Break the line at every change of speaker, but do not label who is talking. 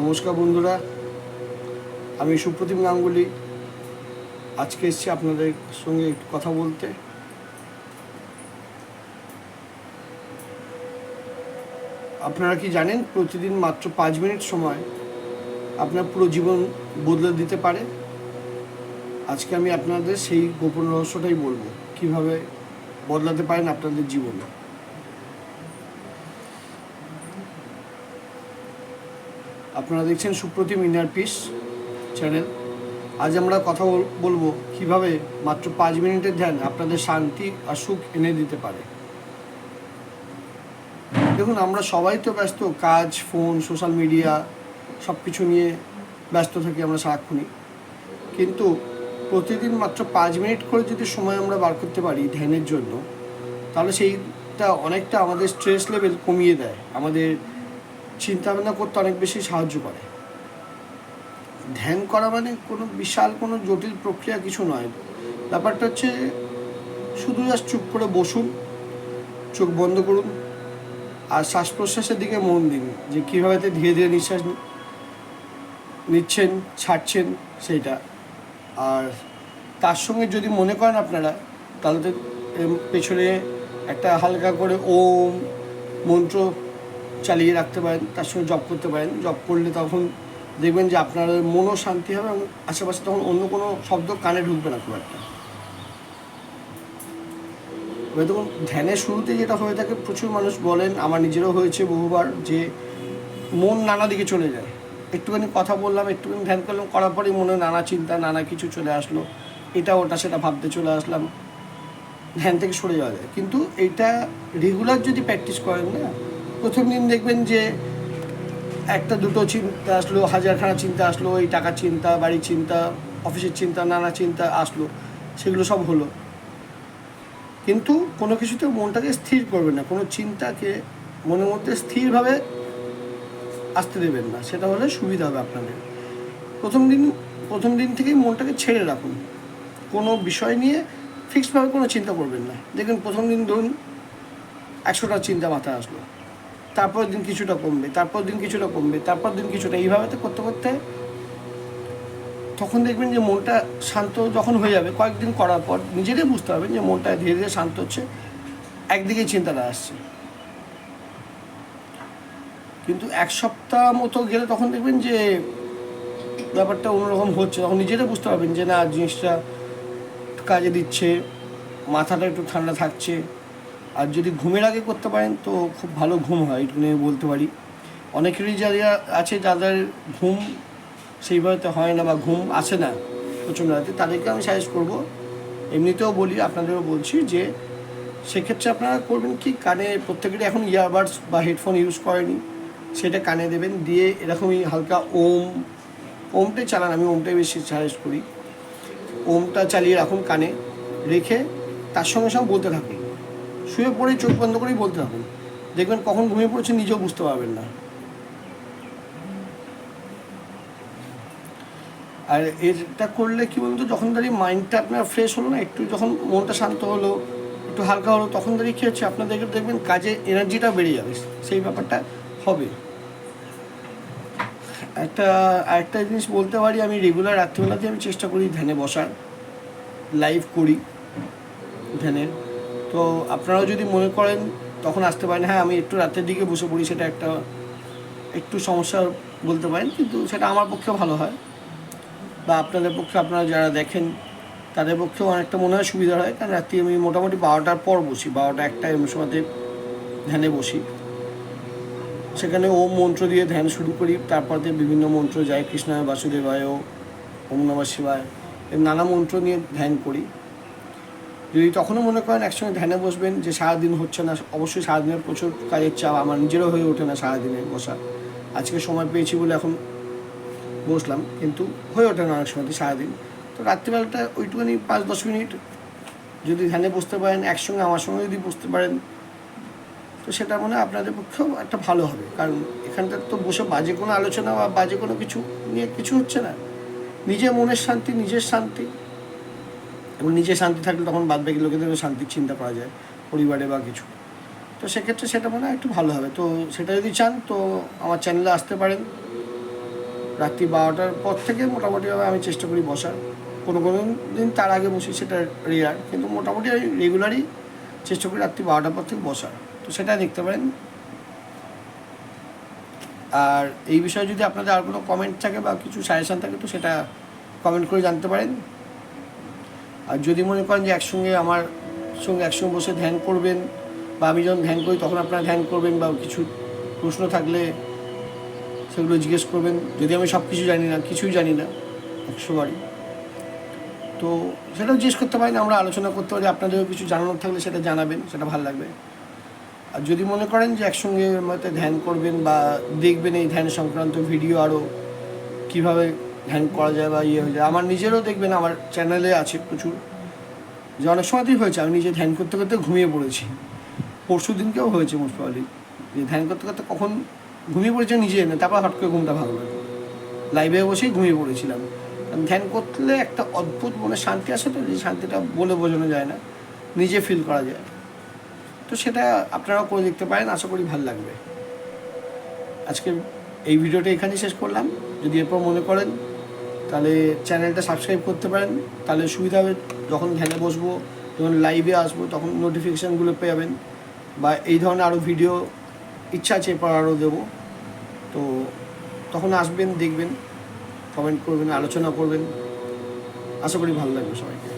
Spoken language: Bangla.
নমস্কার বন্ধুরা, আমি সুপ্রতিম গাঙ্গুলি। আজকে এসেছি আপনাদের সঙ্গে একটু কথা বলতে। আপনারা কি জানেন, প্রতিদিন মাত্র পাঁচ মিনিট সময় আপনার পুরো জীবন বদলে দিতে পারে? আজকে আমি আপনাদের সেই গোপন রহস্যটাই বলব, কীভাবে বদলাতে পারেন আপনাদের জীবন। আপনারা দেখছেন সুপ্রতিম ইনার পিস চ্যানেল। আজ আমরা কথা বলব কীভাবে মাত্র পাঁচ মিনিটের ধ্যান আপনাদের শান্তি আর সুখ এনে দিতে পারে। দেখুন, আমরা সবাই তো ব্যস্ত, কাজ, ফোন, সোশ্যাল মিডিয়া সব কিছু নিয়ে ব্যস্ত থাকি আমরা সারাক্ষণই। কিন্তু প্রতিদিন মাত্র পাঁচ মিনিট করে যদি সময় আমরা বার করতে পারি ধ্যানের জন্য, তাহলে সেইটা অনেকটা আমাদের স্ট্রেস লেভেল কমিয়ে দেয়, আমাদের চিন্তা ভাবনা করতে অনেক বেশি সাহায্য করে। ধ্যান করা মানে কোনো বিশাল কোনো জটিল প্রক্রিয়া কিছু নয়। ব্যাপারটা হচ্ছে শুধু জাস্ট চুপ করে বসুন, চোখ বন্ধ করুন, আর শ্বাস প্রশ্বাসের দিকে মন দিন যে কীভাবে ধীরে ধীরে নিঃশ্বাস নিচ্ছেন, ছাড়ছেন সেইটা। আর তার সঙ্গে যদি মনে করেন আপনারা, তাহলে তো পেছনে একটা হালকা করে ওম মন্ত্র চালিয়ে রাখতে পারেন, তার সঙ্গে জব করতে পারেন। জব করলে তখন দেখবেন যে আপনার মনও শান্তি হবে এবং আশেপাশে তখন অন্য কোনো শব্দ কানে ঢুকবে না খুব একটা। এবার দেখুন, ধ্যানের শুরুতে যেটা হয়ে থাকে, প্রচুর মানুষ বলেন, আমার নিজেরও হয়েছে বহুবার যে মন নানা দিকে চলে যায়। একটুখানি কথা বললাম, একটুখানি ধ্যান করলাম, করার পরেই মনে নানা চিন্তা, নানা কিছু চলে আসলো। এটা ওটা সেটা ভাবতে চলে আসলাম। ধ্যান থেকে সরে যাওয়া যায়। কিন্তু এটা রেগুলার যদি প্র্যাকটিস করেন না প্রথম দিন দেখবেন যে একটা দুটো চিন্তা আসলো, হাজারখানা চিন্তা আসলো, এই টাকার চিন্তা, বাড়ির চিন্তা, অফিসের চিন্তা, নানা চিন্তা আসলো, সেগুলো সব হলো। কিন্তু কোনো কিছুতে মনটাকে স্থির করবেন না, কোনো চিন্তাকে মনের মধ্যে স্থিরভাবে আসতে দেবেন না, সেটা হলে সুবিধা হবে আপনাদের। প্রথম দিন প্রথম দিন থেকেই মনটাকে ছেড়ে রাখুন। কোনো বিষয় নিয়ে ফিক্সডভাবে কোনো চিন্তা করবেন না। দেখুন, প্রথম দিন ধরুন একশোটা চিন্তা মাথায় আসলো। তারপর দিন কিছুটা কমবে তারপর দিন কিছুটা কমবে তারপর দিন কিছুটা, এইভাবে তো করতে করতে তখন দেখবেন যে মনটা শান্ত যখন হয়ে যাবে, কয়েকদিন করার পর নিজেরাই বুঝতে পারবেন যে মনটা ধীরে ধীরে শান্ত হচ্ছে, একদিকেই চিন্তাটা আসছে। কিন্তু এক সপ্তাহ মতো গেলে তখন দেখবেন যে ব্যাপারটা অন্যরকম হচ্ছে, তখন নিজেরাই বুঝতে পারবেন যে না, জিনিসটা কাজে দিচ্ছে, মাথাটা একটু ঠান্ডা থাকছে আর যদি ঘুমের আগে করতে পারেন তো খুব ভালো ঘুম হয় এটুকুনি বলতে পারি। অনেকেরই যারা আছে, যাদের ঘুম সেইভাবে হয় না বা ঘুম আসে না প্রচণ্ড রাতে, তাদেরকে আমি সাজেস্ট করব, এমনিতেও বলি, আপনাদেরও বলছি যে সেক্ষেত্রে আপনারা করবেন কি, কানে প্রত্যেকেরই এখন ইয়ারবাডস বা হেডফোন ইউজ করেনি, সেটা কানে দেবেন, দিয়ে এরকমই হালকা ওম ওমটাই চালান, আমি ওমটাই বেশি সাজেস্ট করি। ওমটা চালিয়ে রাখুন কানে, রেখে তার সঙ্গে সঙ্গে বলতে থাকুন। শুয়ে পড়েই চোখ বন্ধ করেই বলতে থাকুন দেখবেন কখন ঘুমিয়ে পড়েছে, নিজেও বুঝতে পারবেন না। আর এটা করলে কি বলতো যখন দাঁড়িয়ে মাইন্ডটা আপনার ফ্রেশ হলো না, একটু যখন মনটা শান্ত হলো, একটু হালকা হলো, তখন দাঁড়িয়ে কী হচ্ছে, আপনাদের দেখবেন কাজে এনার্জিটা বেড়ে যাবে। সেই ব্যাপারটা হবে। একটা, আরেকটা জিনিস বলতে পারি, আমি রেগুলার রাত্রিবেলাতে আমি চেষ্টা করি ধ্যানে বসার। লাইভ করি। ধ্যানের। তো আপনারাও যদি মনে করেন, তখন আসতে পারেন। হ্যাঁ আমি একটু রাতের দিকে বসে পড়ি, সেটা একটা একটু সমস্যা বলতে পারেন, কিন্তু সেটা আমার পক্ষে ভালো হয়। বা আপনাদের পক্ষে আপনারা যারা দেখেন, তাদের পক্ষেও অনেকটা মনে হয় সুবিধা হয়। কারণ রাত্রি আমি মোটামুটি বারোটার পর বসি, বারোটা একটা এমন সময়তে ধ্যানে বসি। সেখানে ওম মন্ত্র দিয়ে ধ্যান শুরু করি। তারপর দিয়ে বিভিন্ন মন্ত্র যায় কৃষ্ণায় বাসুদেবায়, ওম নমঃ শিবায় নানা মন্ত্র নিয়ে ধ্যান করি। যদি তখনও মনে করেন একসঙ্গে ধ্যানে বসবেন যে সারাদিন হচ্ছে না, অবশ্যই সারাদিনের প্রচুর কাজের চাপ, আমার নিজেরও হয়ে ওঠে না সারাদিনে বসা। আজকে সময় পেয়েছি বলে এখন বসলাম, কিন্তু হয়ে ওঠে না অনেক সময় সারাদিন। তো রাত্রিবেলাটা ওইটুকুনি পাঁচ দশ মিনিট যদি ধ্যানে বসতে পারেন, একসঙ্গে আমার সঙ্গে যদি বসতে পারেন, তো সেটা মনে আপনাদের পক্ষেও একটা ভালো হবে। কারণ এখানটার তো বসে বাজে কোনো আলোচনা বা বাজে কোনো কিছু নিয়ে কিছু হচ্ছে না। নিজের মনের শান্তি, নিজের শান্তি। এবং নিজে শান্তি থাকলে তখন বাদ বাকি লোকেদেরও শান্তির চিন্তা করা যায়, পরিবারে বা কিছু। তো সেক্ষেত্রে সেটা মনে হয় একটু ভালো হবে। তো সেটা যদি চান, তো আমার চ্যানেলে আসতে পারেন। রাত্রি বারোটার পর থেকে মোটামুটিভাবে আমি চেষ্টা করি বসার। কোনো কোনো দিন তার আগে বসি, সেটা রেয়ার কিন্তু মোটামুটি আমি রেগুলারই চেষ্টা করি রাত্রি বারোটার পর থেকে বসার। তো সেটা দেখতে পারেন। আর এই বিষয়ে যদি আপনাদের আর কোনো কমেন্ট থাকে বা কিছু সাজেশান থাকে, তো সেটা কমেন্ট করে জানতে পারেন। আর যদি মনে করেন যে একসঙ্গে আমার সঙ্গে একসঙ্গে বসে ধ্যান করবেন বা আমি যখন ধ্যান করি তখন আপনারা ধ্যান করবেন বা কিছু প্রশ্ন থাকলে সেগুলো জিজ্ঞেস করবেন। যদি আমি সব কিছু জানি না, কিছুই জানি না একশো বারই তো সেটাও জিজ্ঞেস করতে পারেন, আমরা আলোচনা করতে পারি। আপনাদেরও কিছু জানানোর থাকলে সেটা জানাবেন, সেটা ভালো লাগবে। আর যদি মনে করেন যে একসঙ্গে ধ্যান করবেন বা দেখবেন এই ধ্যান সংক্রান্ত ভিডিও আরও কীভাবে ধ্যান করা যায় বা ইয়ে হয়ে যায়। আমার নিজেরও দেখবেন, আমার চ্যানেলে আছে প্রচুর। যে অনেক সময়তেই হয়েছে, আমি নিজে ধ্যান করতে করতে ঘুমিয়ে পড়েছি। পরশু দিনকেও হয়েছে মোস্ট প্রবলি যে ধ্যান করতে করতে কখন ঘুমিয়ে পড়েছে নিজে না তারপর হট করে ঘুমটা ভালো লাগে লাইভে বসেই ঘুমিয়ে পড়েছিলাম। ধ্যান করলে একটা অদ্ভুত মনে শান্তি আসে তো, যে শান্তিটা বলে বোঝানো যায় না, নিজে ফিল করা যায়। তো সেটা আপনারাও করে দেখতে পারেন, আশা করি ভালো লাগবে। আজকে এই ভিডিওটা এখানেই শেষ করলাম। যদি এরপর মনে করেন তাহলে চ্যানেলটা সাবস্ক্রাইব করতে পারেন। তাহলে সুবিধা হবে, যখন ধ্যানে বসবো, যখন লাইভে আসব, তখন নোটিফিকেশানগুলো পেয়ে যাবেন। বা এই ধরনের আরও ভিডিও ইচ্ছা আছে এরপর আরও দেবো। তো তখন আসবেন, দেখবেন কমেন্ট করবেন, আলোচনা করবেন। আশা করি ভালো লাগবে সবাইকে।